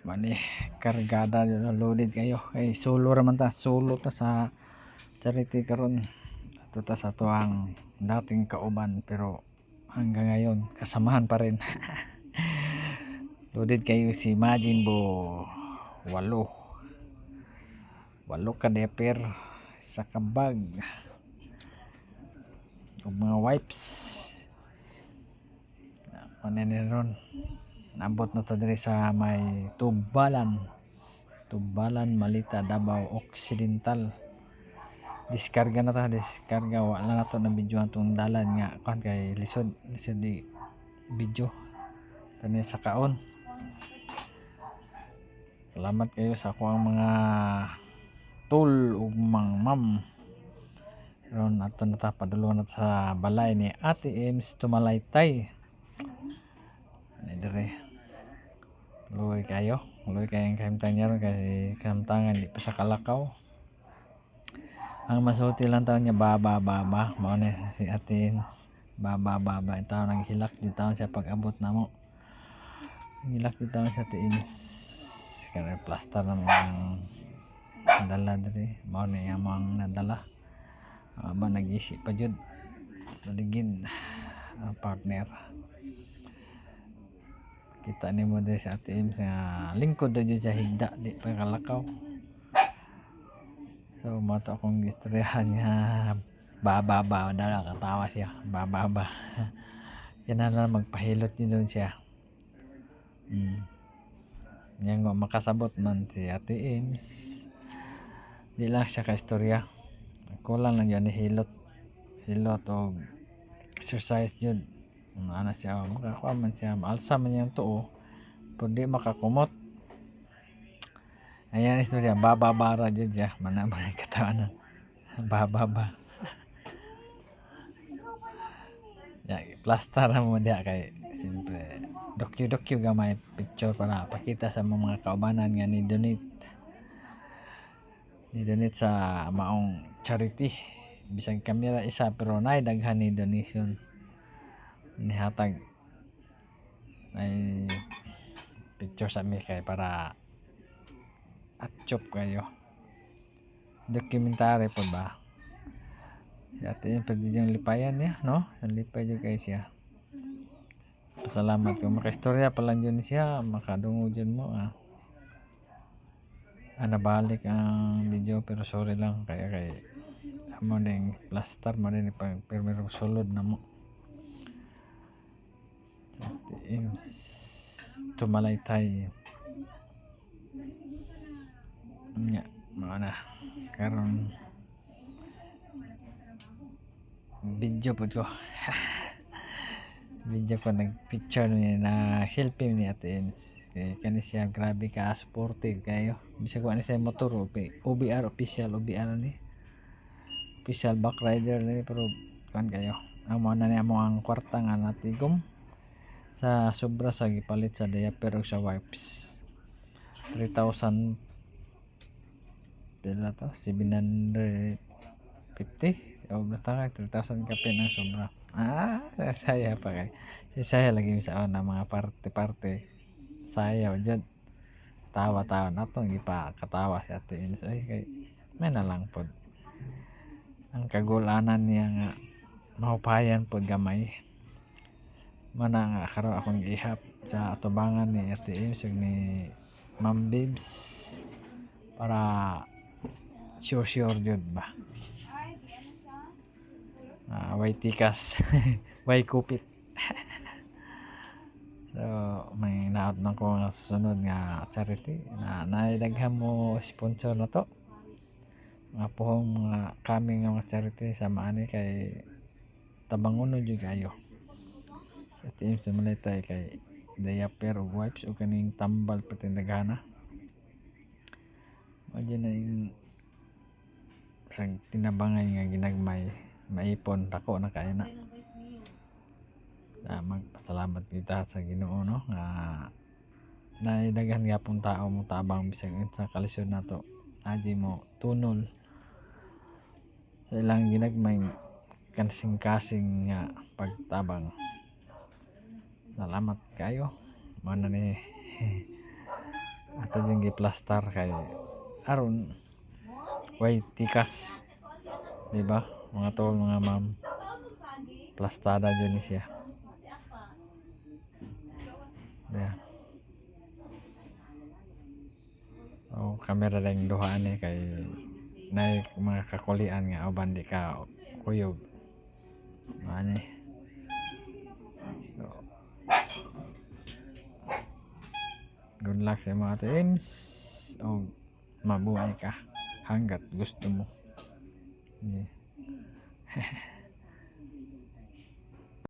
Mani kargada loaded kayo. Kay solo raman ta, solo ta sa charity karon. Ato ta sa tuang dating kauban pero hanggang ngayon kasamahan pa rin. loaded kayo si Majin Bo walo. Walo ka deper sa kabag. Mga wipes. Manene ron. Nabot na to diri sa may Tubalan. Tubalan, Malita, Davao Occidental. Diskarga na ta, diskarga wala na to na video tong dalan nga kan kay lisod, lisod di video. Tani sa kaon. Salamat kayo sa ako ang mga tool ug mang ma'am. Ron ato na ta padulong na ta sa balay ni Ate Ems Tumalaytay. Ani dire. Luoy kayo. Luoy kayong kahimtang niya kay kahimtangan di pa sa kalakaw. Ang masulti lang taon niya baba baba. Mao ni si Ate Ems. Baba baba. Ito naghilak di taon siya pag abot na mo. Hilak di taon siya Ems. Kaya plaster na mga dala diri. Mao ni amang nadala. Aba nag-isip pa jud sa ligid ang partner kita ni mo sa Ate Ems nga lingkod na sa higda di pa kalakaw so mato akong istoryahan nga bababa dala katawa siya bababa yan na magpahilot din doon siya mm. yan nga makasabot man si Ate Ems di lang siya ka istorya kulang lang yun hilot hilot o exercise ano ana siya makakuha man siya maalsa man yung tuo pero di makakumot ayan istorya bababara jud siya manaman ang katawan bababa ya plaster mo diya kay siyempre dokyo dokyo gamay picture para pakita sa mga kaubanan nga ni donate ni donate sa maong charity. Bisag kamera isa pero nay daghan ni donation nihatag. Ay picture sa mi kay para atchop kayo. Dokumentary po ba? Si ate yung pwede yung lipayan niya no? Lipay dyan kayo siya. Pasalamat kung makaistorya pa lang yun siya. Makadungo dyan mo ah. Ah, nabalik ang video pero sorry lang. Kaya kay amo ning plaster mo rin pag pero sulod na mo Ims tumalaytay nga mga na karon. Video po ko. Video ko nag picture niya na selfie ni Ate Ems. Kaya kani siya grabe ka supportive kayo. Bisag wala siya motor OB- OBR official OBR ni. Official back rider ni pero kan kayo. Ang mga na niya mo ang kwarta nga natigom sa sobra sa gipalit sa diaper ug sa wipes. 3,000 pila to? 750 o basta kay 3,000 kape ng sobra. Ah saya pa kay. Si saya lagi sa na mga parte-parte saya jud tawa-tawa natong gipa katawa si Ate Ems. Ay kay may na lang ang kagulanan niya nga mahupayan pod gamay mana nga karon akong ihap sa atubangan ni Ate Ems ug ni Ma'am Bibs para sure sure jud ba? Ah, way tikas? Way kupit? So may naot na ko nga susunod nga charity na naidaghan mo sponsor na to. Nga pohong mga kami nga mga charity sa maani kay tabangon jud kayo team sa Malaytay kay diaper ug wipes ug kaning tambal pati nagana Madyo na yung sa tinabangay nga ginagmay maipon dako na kaya na. Na magpasalamat kita sa Ginoo no? Nga naidaghan gyapon tao mo tabang bisag sa kalisod nato aji mo tunol. Sa ilang ginagmay kasing-kasing nga pagtabang Salamat kayo. Mana nih atau jenggi plaster kay arun. Wai tikas. Diba? Mga tol mga ma'am plastada jenis ya ya. Oh kamera lang doa ni kay naik mga kakulian nga o bandi ka oh, kuyog. Ano good luck sa mga teams. O mabuhay ka. Hanggat gusto mo. Yeah.